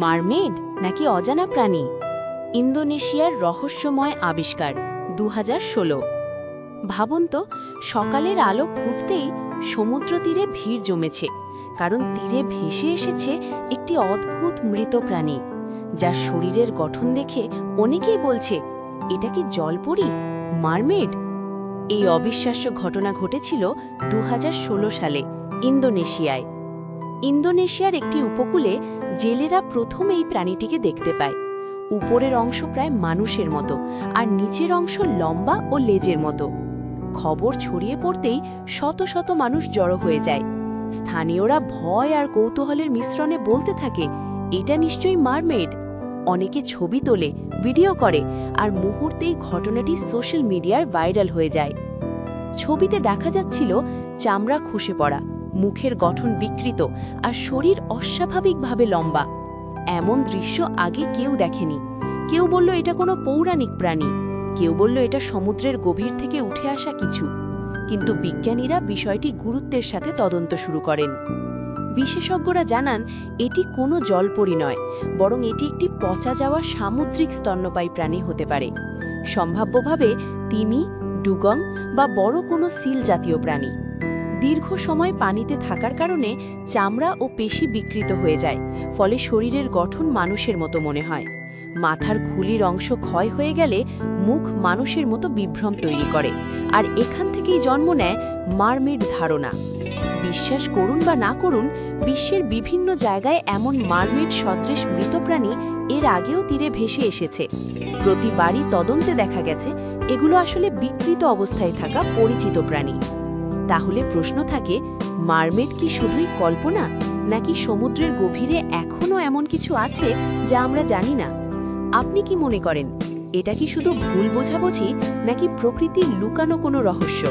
Mermaid নাকি অজানা প্রাণী? ইন্দোনেশিয়ার রহস্যময় আবিষ্কার দু হাজার ভাবুন তো, সকালের আলো ফুটতেই সমুদ্র তীরে ভিড় জমেছে, কারণ তীরে ভেসে এসেছে একটি অদ্ভুত মৃত প্রাণী যার শরীরের গঠন দেখে অনেকেই বলছে, এটা কি জলপরি? মারমেড এই অবিশ্বাস্য ঘটনা ঘটেছিল দু হাজার ষোলো সালে ইন্দোনেশিয়ায়। ইন্দোনেশিয়ার একটি উপকূলে জেলেরা প্রথম এই প্রাণীটিকে দেখতে পায়। উপরের অংশ প্রায় মানুষের মতো, আর নিচের অংশ লম্বা ও লেজের মতো। খবর ছড়িয়ে পড়তেই শত শত মানুষ জড়ো হয়ে যায়। স্থানীয়রা ভয় আর কৌতূহলের মিশ্রণে বলতে থাকে, এটা নিশ্চয়ই মারমেড। অনেকে ছবি তোলে, ভিডিও করে, আর মুহূর্তেই ঘটনাটি সোশ্যাল মিডিয়ায় ভাইরাল হয়ে যায়। ছবিতে দেখা যাচ্ছিল চামড়া খসে পড়া। মুখের গঠন বিকৃত আর শরীর অস্বাভাবিকভাবে লম্বা। এমন দৃশ্য আগে কেউ দেখেনি। কেউ বলল, এটা কোনো পৌরাণিক প্রাণী। কেউ বলল, এটা সমুদ্রের গভীর থেকে উঠে আসা কিছু। কিন্তু বিজ্ঞানীরা বিষয়টি গুরুত্বের সাথে তদন্ত শুরু করেন। বিশেষজ্ঞরা জানান, এটি কোনো জলপরি নয়, বরং এটি একটি পচা যাওয়া সামুদ্রিক স্তন্যপায়ী প্রাণী হতে পারে। সম্ভাব্যভাবে তিমি, ডুগং বা বড় কোনো সিল জাতীয় প্রাণী। দীর্ঘ সময় পানিতে থাকার কারণে চামড়া ও পেশি বিকৃত হয়ে যায়, ফলে শরীরের গঠন মানুষের মতো মনে হয়। মাথার খুলির অংশ ক্ষয় হয়ে গেলে মুখ মানুষের মতো বিভ্রম তৈরি করে, আর এখান থেকেই জন্ম নেয় মারমেড ধারণা। বিশ্বাস করুন বা না করুন, বিশ্বের বিভিন্ন জায়গায় এমন মারমেড সদৃশ মৃত প্রাণী এর আগেও তীরে ভেসে এসেছে। প্রতিবারই তদন্তে দেখা গেছে, এগুলো আসলে বিকৃত অবস্থায় থাকা পরিচিত প্রাণী। তাহলে প্রশ্ন থাকে, মারমেড কি শুধুই কল্পনা, নাকি সমুদ্রের গভীরে এখনও এমন কিছু আছে যা আমরা জানি না? আপনি কি মনে করেন, এটা কি শুধু ভুল বোঝাবুঝি, নাকি প্রকৃতির লুকানো কোনো রহস্য?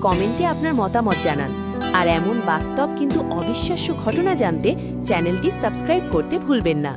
কমেন্টে আপনার মতামত জানান, আর এমন বাস্তব কিন্তু অবিশ্বাস্য ঘটনা জানতে চ্যানেলটি সাবস্ক্রাইব করতে ভুলবেন না।